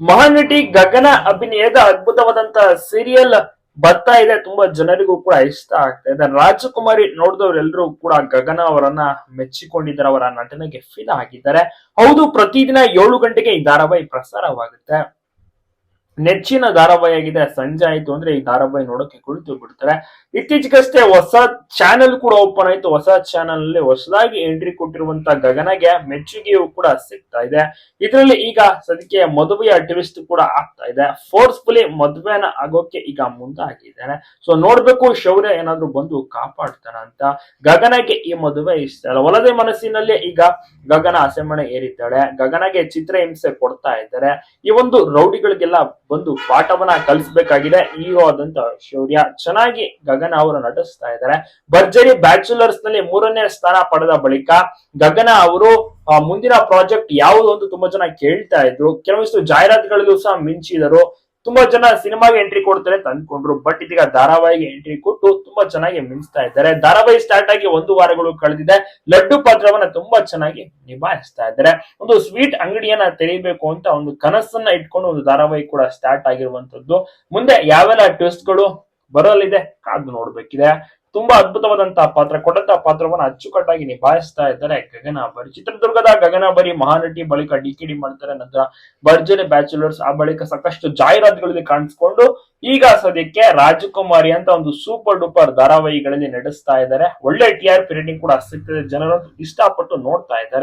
ಮಹಾನಟಿ ಗಗನ ಅಭಿನಯದ ಅದ್ಭುತವಾದಂತ ಸೀರಿಯಲ್ ಬರ್ತಾ ಇದೆ. ತುಂಬಾ ಜನರಿಗೂ ಕೂಡ ಇಷ್ಟ ಆಗ್ತಾ ಇದೆ. ರಾಜಕುಮಾರಿ ನೋಡಿದವರೆಲ್ಲರೂ ಕೂಡ ಗಗನ ಅವರನ್ನ ಮೆಚ್ಚಿಕೊಂಡಿದ್ದಾರೆ. ಅವರ ನಟನೆಗೆ ಫಿಲ್ ಆಗಿದ್ದಾರೆ. ಹೌದು, ಪ್ರತಿದಿನ ಏಳು ಗಂಟೆಗೆ ಈ ಧಾರಾವಾಹಿ ಪ್ರಸಾರವಾಗುತ್ತೆ. ನೆಚ್ಚಿನ ಧಾರಾವಾಹಿ ಆಗಿದೆ. ಸಂಜೆ ಆಯ್ತು ಅಂದ್ರೆ ಈ ಧಾರಾವಾಹಿ ನೋಡೋಕೆ ಕುಳಿತು ಬಿಡ್ತಾರೆ. ಇತ್ತೀಚೆಗಷ್ಟೇ ಹೊಸ ಚಾನೆಲ್ ಕೂಡ ಓಪನ್ ಆಯ್ತು. ಹೊಸ ಚಾನೆಲ್ ಅಲ್ಲಿ ಹೊಸದಾಗಿ ಎಂಟ್ರಿ ಕೊಟ್ಟಿರುವಂತ ಗಗನಗೆ ಮೆಚ್ಚುಗೆಯೂ ಕೂಡ ಸಿಗ್ತಾ ಇದೆ. ಇದರಲ್ಲಿ ಈಗ ಸದ್ಯಕ್ಕೆ ಮದುವೆಯ ಟ್ವಿಸ್ಟ್ ಕೂಡ ಆಗ್ತಾ ಇದೆ. ಫೋರ್ಸ್ಫುಲಿ ಮದುವೆನ ಆಗೋಕೆ ಈಗ ಮುಂದಾಗಿದ್ದಾನೆ ಸೊ ನೋಡ್ಬೇಕು ಶೌರ್ಯ ಏನಾದ್ರು ಬಂದು ಕಾಪಾಡ್ತಾನ ಅಂತ ಗಗನಕ್ಕೆ ಈ ಮದುವೆ ಇಷ್ಟ ಅಲ್ಲ. ಒಲದೆ ಮನಸ್ಸಿನಲ್ಲಿ ಈಗ ಗಗನ ಹಸೆಮಣೆ ಏರಿದ್ದಾಳೆ ಗಗನಗೆ ಚಿತ್ರಹಿಂಸೆ ಕೊಡ್ತಾ ಇದ್ದಾರೆ. ಈ ಒಂದು ರೌಡಿಗಳಿಗೆಲ್ಲ ಬಂದು ಪಾಠವನ್ನ ಕಲಿಸ್ಬೇಕಾಗಿದೆ. ಹೀರೋ ಆದಂತ ಶೌರ್ಯ ಚೆನ್ನಾಗಿ ಗಗನ ಅವರು ನಟಿಸ್ತಾ ಇದ್ದಾರೆ. ಭರ್ಜರಿ ಬ್ಯಾಚುಲರ್ಸ್ನಲ್ಲಿ ಮೂರನೇ ಸ್ಥಾನ ಪಡೆದ ಬಳಿಕ ಗಗನ ಅವರು ಮುಂದಿನ ಪ್ರಾಜೆಕ್ಟ್ ಯಾವುದು ಅಂತ ತುಂಬಾ ಜನ ಕೇಳ್ತಾ ಇದ್ರು. ಕೆಲವೊಂದಿಷ್ಟು ಜಾಹೀರಾತುಗಳಲ್ಲೂ ಸಹ ಮಿಂಚಿದರು. ತುಂಬಾ ಜನ ಸಿನಿಮಾಗೆ ಎಂಟ್ರಿ ಕೊಡ್ತಾರೆ ಅಂತ ಅಂದ್ಕೊಂಡ್ರು ಬಟ್ ಇದೀಗ ಧಾರಾವಾಹಿಗೆ ಎಂಟ್ರಿ ಕೊಟ್ಟು ತುಂಬಾ ಚೆನ್ನಾಗಿ ಮಿಂಚ್ತಾ ಇದ್ದಾರೆ. ಧಾರಾವಾಹಿ ಸ್ಟಾರ್ಟ್ ಆಗಿ ಒಂದು ವಾರಗಳು ಕಳೆದಿದೆ. ಲಡ್ಡು ಪಾತ್ರವನ್ನ ತುಂಬಾ ಚೆನ್ನಾಗಿ ನಿಭಾಯಿಸ್ತಾ ಇದ್ದಾರೆ. ಒಂದು ಸ್ವೀಟ್ ಅಂಗಡಿಯನ್ನ ತೆರೀಬೇಕು ಅಂತ ಒಂದು ಕನಸನ್ನ ಇಟ್ಕೊಂಡು ಒಂದು ಧಾರಾವಾಹಿ ಕೂಡ ಸ್ಟಾರ್ಟ್ ಆಗಿರುವಂತದ್ದು. ಮುಂದೆ ಯಾವೆಲ್ಲ ಟ್ವಿಸ್ಟ್ಗಳು ಬರಲಿದೆ ಕಾದು ನೋಡ್ಬೇಕಿದೆ. ತುಂಬಾ ಅದ್ಭುತವಾದಂತಹ ಪಾತ್ರ ಕೊಟ್ಟಂತಹ ಪಾತ್ರವನ್ನ ಅಚ್ಚುಕಟ್ಟಾಗಿ ನಿಭಾಯಿಸ್ತಾ ಇದ್ದಾರೆ ಗಗನ ಚಿತ್ರದುರ್ಗದ ಗಗನ ಬರಿ ಮಹಾನಟಿ ಬಳಿಕ ಡಿಕಿಡಿ ಮಾಡ್ತಾರೆ. ನಂತರ ಭರ್ಜರಿ ಬ್ಯಾಚುಲರ್ಸ್, ಆ ಬಳಿಕ ಸಾಕಷ್ಟು ಜಾಹೀರಾತುಗಳಲ್ಲಿ ಕಾಣಿಸ್ಕೊಂಡು ಈಗ ಸದ್ಯಕ್ಕೆ ರಾಜಕುಮಾರಿ ಅಂತ ಒಂದು ಸೂಪರ್ ಡೂಪರ್ ಧಾರಾವಾಹಿಗಳಲ್ಲಿ ನಡೆಸ್ತಾ ಇದ್ದಾರೆ. ಒಳ್ಳೆ ಟಿ ಆರ್ ಪಿ ರೇಟಿಂಗ್ ಕೂಡ ಸಿಗ್ತದೆ. ಜನರು ಇಷ್ಟಪಟ್ಟು ನೋಡ್ತಾ ಇದ್ದಾರೆ.